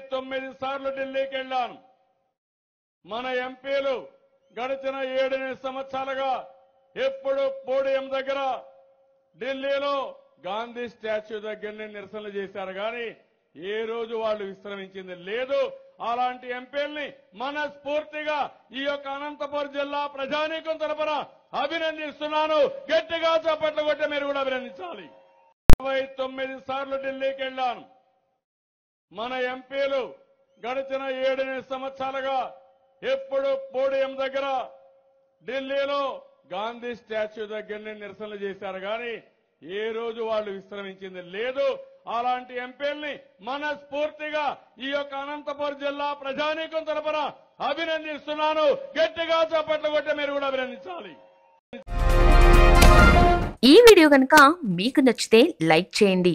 తొమ్మిది సార్లు ఢిల్లీకి వెళ్ళాను మన ఎంపీలు గడిచిన ఏడెనిమిది సంవత్సరాలుగా ఎప్పుడు పోడియం దగ్గర ఢిల్లీలో గాంధీ స్టాచ్యూ దగ్గరనే నిరసనలు చేశారు. కానీ ఏ రోజు వాళ్ళు విశ్రమించింది లేదు. అలాంటి ఎంపీల్ని మనస్ఫూర్తిగా ఈ యొక్క అనంతపురం జిల్లా ప్రజానీకం తరపున అభినందిస్తున్నాను. గట్టిగా చప్పట్లు కొట్టి మీరు కూడా అభినందించాలి. ఇరవై తొమ్మిది సార్లు ఢిల్లీకి వెళ్ళాను మన ఎంపీలు గడిచిన ఏడెనిమిది సంవత్సరాలుగా ఎప్పుడు పోడియం దగ్గర ఢిల్లీలో గాంధీ స్టాచ్యూ దగ్గరనే నిరసనలు చేశారు. కానీ ఏ రోజు వాళ్ళు విశ్రమించింది లేదు. అలాంటి ఎంపీల్ని మనస్ఫూర్తిగా ఈ యొక్క అనంతపురం జిల్లా ప్రజానీకం తరపున అభినందిస్తున్నాను. గట్టిగా చప్పట్లు కొట్టి మీరు కూడా అభినందించాలి. ఈ వీడియో కనుక మీకు నచ్చితే లైక్ చేయండి.